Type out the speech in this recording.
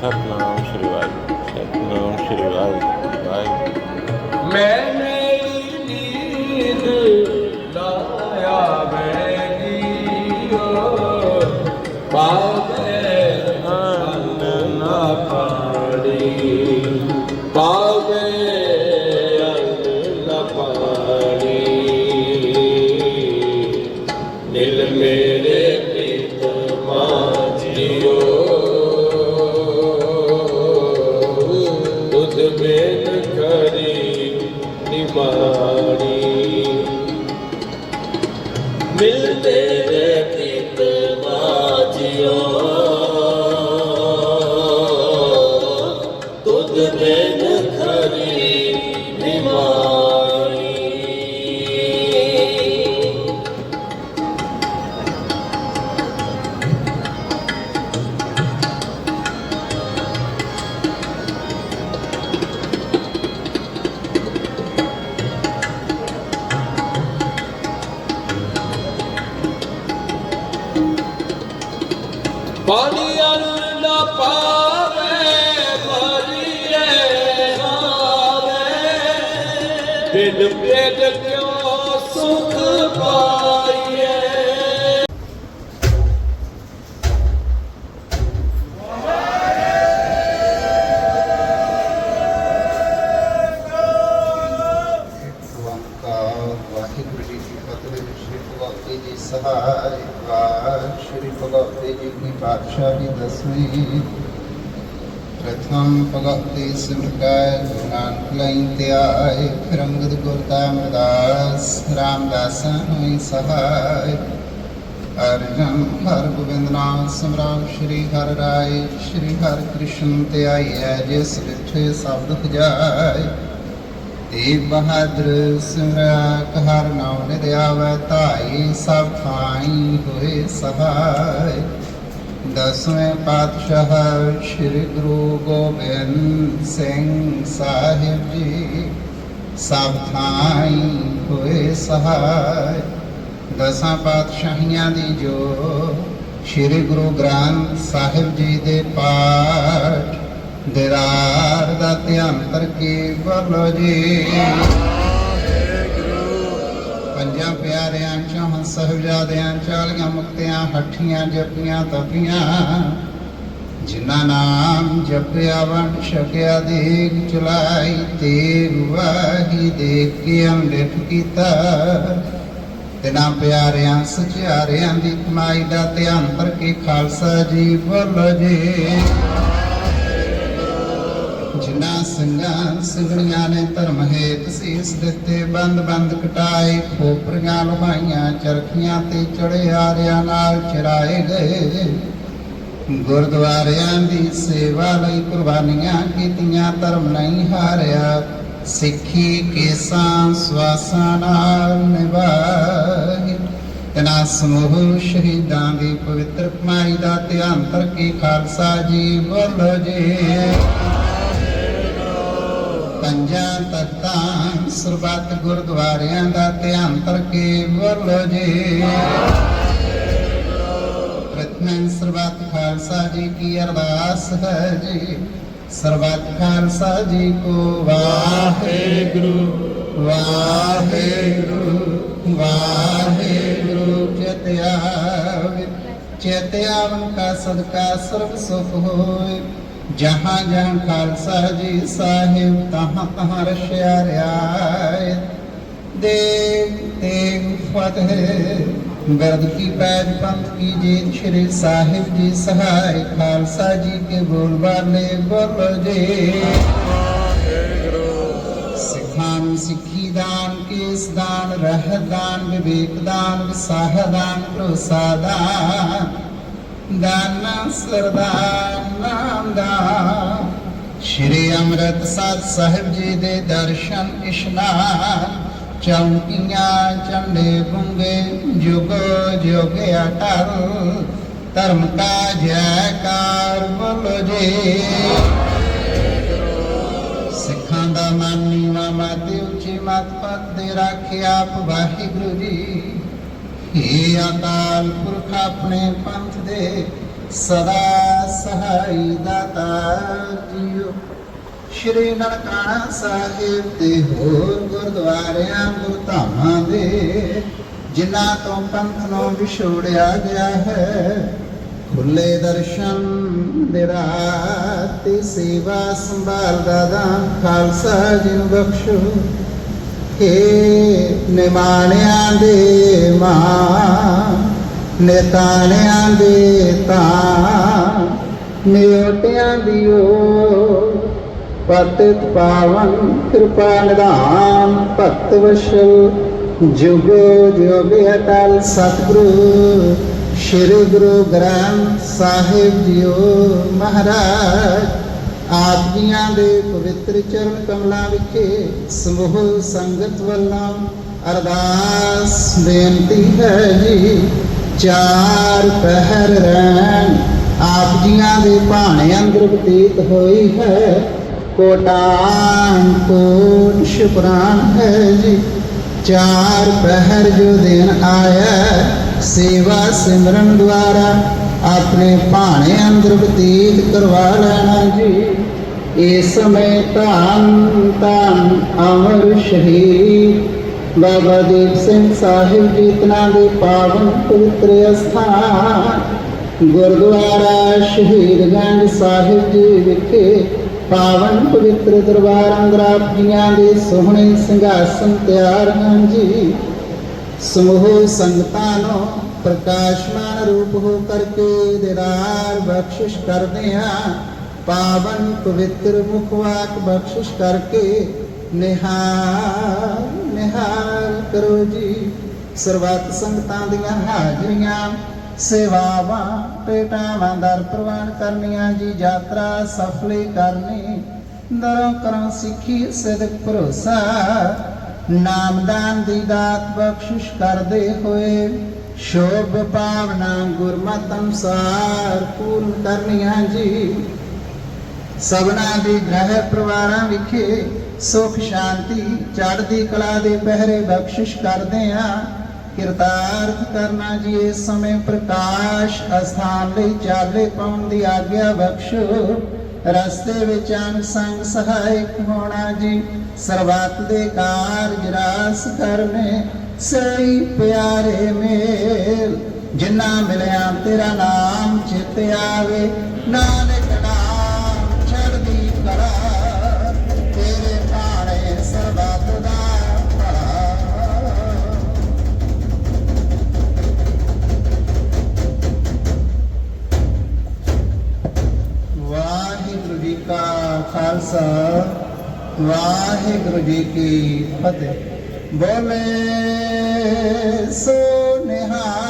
ਸਤਨਾਮ ਸ਼੍ਰੀ ਵਾਹਿਗੁਰੂ ਸਤਨਾਮ ਸ਼੍ਰੀ ਵਾਹਿਗੁਰੂ। ਵਾਹਿਗੁਰੂ ਮੈਂ ਮੇਰੀ ਨੀਂਦ ਲਾਇਆ ਅੰਨ ਨਾ ਨਿਮਾਣੀ ਮਿਲਦੇ ਰੇ ਪ੍ਰੀਤ ਮਾਝਿਓ। ਪਾਣੀ ਅੰਨ ਨਾ ਪਾਵੇ ਮਰੀਏ ਹਾਵੇ। ਬਿਨ ਪੇਟ ਕਿਉਂ ਸੁਖ ਪਾ ਪ੍ਰਥਮ ਭਗਵਤੀ ਸਿਮਰਕੈ ਗੁਰੂ ਨਾਨਕ ਲਈ ਧਿਆਏ ਫਿਰੰਗਦ ਗੁਰਤਾ ਅਮਰਦਾਸ, ਰਾਮਦਾਸਾਂ ਹੋਈ ਸਹਾਇ ਅਰਜਨ ਹਰ ਗੋਬਿੰਦ ਨਾਮ ਸਮਰਾਮ ਸ਼੍ਰੀ ਹਰਿ ਰਾਏ, ਸ਼੍ਰੀ ਹਰਿ ਕ੍ਰਿਸ਼ਨ ਧਿਆਈਐ ਜਿਸ ਰਿਠੇ ਸਬਦ ਜਾਏ। ਤੇ ਬਹਾਦਰ ਸਿਮਰਾ ਕਹਰ ਨਾਮ ਨਿਦ ਆਵੈ, ਧਾਈ ਸਭ ਥਾਈ ਹੋਏ ਸਹਾਇ ਦਸਵੇਂ ਪਾਤਸ਼ਾਹ ਸ੍ਰੀ ਗੁਰੂ ਗੋਬਿੰਦ ਸਿੰਘ ਸਾਹਿਬ ਜੀ, ਸਭ ਥਾਈ ਹੋਏ ਸਹਾਇ। ਦਸਾਂ ਪਾਤਸ਼ਾਹੀਆਂ ਦੀ ਜੋ ਸ੍ਰੀ ਗੁਰੂ ਗ੍ਰੰਥ ਸਾਹਿਬ ਜੀ ਦੇ ਪਾਠ, ਦਿਰਾਰ ਦਾ ਧਿਆਨ ਕਰਕੇ ਬੋਲੋ ਜੀ। ਪੰਜਾਂ ਪਿਆਰਿਆਂ ਚੋਂ ਸਾਹਿਬਜ਼ਾਦਿਆਂ ਚਾਲੀਆਂ ਮੁਕਤਿਆਂ, ਹੱਠੀਆਂ ਜਪੀਆਂ ਤਪੀਆਂ। ਜਿਨ੍ਹਾਂ ਨਾਮ ਜਪਿਆ ਵੰਡ ਛਕਿਆ ਦੇਗ ਚਲਾਈ ਤੇਗ ਵਾਹੀ ਦੇਖ ਕੇ ਅੰਮ੍ਰਿਤ ਕੀਤਾ। ਤਿਨਾਂ ਪਿਆਰਿਆਂ ਸਚਿਆਰਿਆਂ ਦੀ ਕਮਾਈ ਦਾ ਧਿਆਨ ਕਰਕੇ ਖਾਲਸਾ ਜੀ ਬੋਲੋ ਜੀ। ਜਿਨ੍ਹਾਂ ਸਿੰਘਾਂ ਸਿੰਘਣੀਆਂ ਨੇ ਧਰਮ ਹੇਤ ਸੀਸ ਦਿੱਤੇ, ਬੰਦ ਬੰਦ ਕਟਾਏ, ਖੋਪਰੀਆਂ ਲੁਮਾਈਆਂ ਚਰਖੀਆਂ ਤੇ ਚੜੇ ਆਰਿਆਂ ਨਾਲ ਚਰਾਏ ਗਏ। ਗੁਰਦੁਆਰਿਆਂ ਦੀ ਸੇਵਾ ਲਈ ਕੁਰਬਾਨੀਆਂ ਕੀਤੀਆਂ, ਧਰਮ ਨਹੀਂ ਹਾਰਿਆ, ਸਿੱਖੀ ਕੇਸਾਂ ਸਵਾਸਾਂ ਨਾਲ ਨਿਭਾਈ। ਤਨਾ ਸਮੂਹ ਸ਼ਹੀਦਾਂ ਦੀ ਪਵਿੱਤਰ ਕਮਾਈ ਦਾ ਧਿਆਨ ਕਰਕੇ ਖਾਲਸਾ ਜੀ ਬੋਲੋ ਜੀ। ਪੰਜਾਂ ਤਖਤਾਂ, ਸਰਬੱਤ ਗੁਰਦੁਆਰਿਆਂ ਦਾ ਧਿਆਨ ਕਰਕੇ ਬੋਲੋ ਜੀ। ਪ੍ਰਥਮ ਸਰਬੱਤ ਖਾਲਸਾ ਜੀ ਕੀ ਅਰਦਾਸ ਹੈ ਜੀ। ਸਰਬੱਤ ਖਾਲਸਾ ਜੀ ਕੋ ਵਾਹਿਗੁਰੂ ਵਾਹਿਗੁਰੂ ਵਾਹਿਗੁਰੂ ਚਿਤਿਆਵੇ ਚਿਤਿਆਵਨ ਕਾ ਸਦਕਾ ਸਰਬ ਸੁਖ ਹੋਏ। ਜਹਾਂ ਜਹਾਂ ਖਾਲਸਾ ਜੀ ਸਾਹਿਬ, ਤਹਾਂ ਤਹਾਂ ਰਸ਼ਿਆ ਰਿਆਇਤ। ਦੇਵ ਤੇਗ ਫਤਿਹ, ਗਰਦ ਕੀ ਪੈਜ ਪੰਥ ਕੀ ਜੀਤ ਸ਼੍ਰੀ ਸਾਹਿਬ ਜੀ ਸਹਾਇ, ਖਾਲਸਾ ਜੀ ਕੇ ਬੋਲ ਬਾਲੇ ਬੋਲੋ ਜੀ। ਸਿੱਖਾਂ ਨੂੰ ਸਿੱਖੀ ਦਾਨ, ਕੇਸ ਦਾਨ, ਰਹਿਤ ਦਾਨ, ਵਿਵੇਕ ਦਾਨ, ਵਿਸਾਹ ਦਾਨ, ਭਰੋਸਾ ਦਾਨ ਦਾਨਾ ਸਰਦਾਰ ਨਾਮ ਦਾ। ਸ਼੍ਰੀ ਅੰਮ੍ਰਿਤਸਰ ਸਾਹਿਬ ਜੀ ਦੇ ਦਰਸ਼ਨ ਇਸ਼ਨਾਨ, ਚੌਂਕੀਆਂ ਚੰਡੇ ਗੁੰਗੇ, ਜੁਗ ਜੁਗ ਅਟਲ, ਧਰਮ ਕਾ ਜੈਕਾਰ ਬੋਲੋ ਜੀ। ਸਿੱਖਾਂ ਦਾ ਮਨ ਨੀਵਾ ਮਾਤੇ ਉੱਚੀ ਮਤ ਪਦ ਦੇ ਰੱਖਿਆ ਆਪ ਵਾਹਿਗੁਰੂ ਜੀ। ਹੇ ਅਕਾਲ ਪੁਰਖ ਆਪਣੇ ਪੰਥ ਦੇ ਸਦਾ ਸਹਾਈ ਦਾਤਾ ਜੀਓ। ਸ਼੍ਰੀ ਨਨਕਾਣਾ ਸਾਹਿਬ ਤੇ ਹੋਰ ਗੁਰਦੁਆਰਿਆਂ, ਗੁਰਧਾਮਾਂ ਦੇ, ਜਿਨ੍ਹਾਂ ਤੋਂ ਪੰਥ ਨੂੰ ਵਿਛੋੜਿਆ ਗਿਆ ਹੈ, ਖੁੱਲੇ ਦਰਸ਼ਨ ਦੇ ਰਾਹ ਤੇ ਸੇਵਾ ਸੰਭਾਲ ਦਾ ਦਾਨ ਖਾਲਸਾ ਜੀ ਨੂੰ ਬਖਸ਼ੋ। ਹੇ ਨਿਮਾਣਿਆਂ ਦੇ ਮਾਂ, ਨਿਤਾਣਿਆਂ ਦੇ ਤਾਂ ਨਿਉਟਿਆਂ ਦਿਓ ਪਤਿਤ ਪਾਵਨ ਕਿਰਪਾ ਨਿਧਾਨ, ਭਗਤ ਵਸ਼ਲ, ਜੁਗ ਜੁਗ ਅਟਲ ਸਤਿਗੁਰੂ, ਸ਼੍ਰੀ ਗੁਰੂ ਗ੍ਰੰਥ ਸਾਹਿਬ ਜੀਓ ਮਹਾਰਾਜ। ਆਪ ਜੀਆਂ ਦੇ ਪਵਿੱਤਰ ਚਰਨ ਕਮਲਾਂ ਵਿਖੇ ਸਮੂਹ ਸੰਗਤ ਵੱਲੋਂ ਅਰਦਾਸ ਬੇਨਤੀ ਹੈ ਜੀ। ਚਾਰ ਪਹਿਰ ਰਹਿਣ, ਆਪ ਜੀਆਂ ਦੇ ਭਾਣੇ ਅੰਦਰ ਬਤੀਤ ਹੋਈ ਹੈ। ਕੋਟਾਨ ਕੋਟ ਸ਼ੁਕਰਾਨ ਹੈ ਜੀ। ਚਾਰ ਪਹਿਰ ਜੋ ਦਿਨ ਆਇਆ, ਸੇਵਾ ਸਿਮਰਨ ਦੁਆਰਾ ਆਪਣੇ ਭਾਣੇ ਅੰਦਰ ਬਤੀਤ ਕਰਵਾ ਲੈਣਾ ਜੀ। ਇਸ ਸਮੇਂ ਧੰਨ ਧੰਨ ਅਮਰ ਸ਼ਹੀਦ ਬਾਬਾ ਦੀਪ ਸਿੰਘ ਸਾਹਿਬ ਜੀ, ਤਨਾ ਦੇ ਪਾਵਨ ਪਵਿੱਤਰ ਅਸਥਾਨ ਗੁਰਦੁਆਰਾ ਸ਼ਹੀਦਗੰਜ ਸਾਹਿਬ ਜੀ ਵਿਖੇ ਪਾਵਨ ਪਵਿੱਤਰ ਦਰਬਾਰ ਅੰਦਰ ਆਪ ਜੀਆਂ ਦੇ ਸੋਹਣੇ ਸਿੰਘਾਸਨ ਤਿਆਰ ਹਨ ਜੀ। ਸਮੂਹ ਸੰਗਤਾਂ ਨੂੰ ਪ੍ਰਕਾਸ਼ਮਾਨ ਰੂਪ ਹੋ ਕਰਕੇ ਦੇਦਾਰ ਬਖਸ਼ਿਸ਼ ਕਰਦੇ ਹਾਂ। ਪਾਵਨ ਪਵਿੱਤਰ ਮੁਖਵਾਕ ਬਖਸ਼ਿਸ਼ ਕਰਕੇ ਨਿਹਾਲ ਨਿਹਾਲ ਕਰੋ ਜੀ। ਸਰਬੱਤ ਸੰਗਤਾਂ ਦੀਆਂ ਹਾਜ਼ਰੀਆਂ, ਸੇਵਾਵਾਂ ਪੇਟਾਵਾਂ ਦਰ ਪ੍ਰਵਾਨ ਕਰਨੀਆਂ ਜੀ। ਯਾਤਰਾ ਸਫਲੀ ਕਰਨੀ। ਦਰੋਂ ਕਰੋ ਸਿੱਖੀ ਸਦਕ ਭਰੋਸਾ। ਨਾਮਦਾਨ ਦੀ ਦਾਤ ਬਖਸ਼ਿਸ਼ ਕਰਦੇ ਹੋਏ, ਸ਼ੋਭ ਭਾਵਨਾ ਗੁਰਮਤਿ ਅਨੁਸਾਰ ਪੂਰਨ ਕਰਨੀਆਂ ਜੀ। ਸਭਨਾ ਦੇ ਗ੍ਰਹਿ ਪਰਿਵਾਰਾਂ ਵਿਖੇ ਸੁਖ ਸ਼ਾਂਤੀ ਚੜ੍ਹਦੀ ਕਲਾ ਦੇ ਪਹਿਰੇ ਬਖਸ਼ਿਸ਼ ਕਰਦੇ ਆ। ਕਿਰਤਾਰਥ ਕਰਨਾ ਜੀ, ਇਸ ਸਮੇਂ ਪ੍ਰਕਾਸ਼ ਅਸਥਾਨ ਲਈ ਚਾਲੇ ਪਾਉਣ ਦੀ ਆਗਿਆ ਬਖਸ਼ੋ। ਰਸਤੇ ਵਿੱਚ ਅੰਗ ਸੰਗ ਸਹਾਇਕ ਹੋਣਾ ਜੀ। ਸਰਬੱਤ ਦੇ ਕਾਰਜ ਰਾਸ ਕਰਨੇ, ਸਹੀ ਪਿਆਰੇ ਮੇਲ। ਜਿਨ੍ਹਾਂ ਮਿਲਿਆ ਤੇਰਾ ਨਾਮ ਚਿਤ ਆਵੇ, ਨਾਨਕ ਨਾਮ ਛੜਦੀ ਕਲਾ। ਤੇਰੇ ਭਾਣੇ ਸਰਬੱਤ ਦਾ ਭਲਾ। ਵਾਹਿਗੁਰੂ ਜੀ ਕਾ ਖਾਲਸਾ। ਵਾਹਿਗੁਰੂ ਜੀ ਕੀ ਫਤਿਹ। ਬੋਲੇ ਸੋ ਨਿਹਾਲ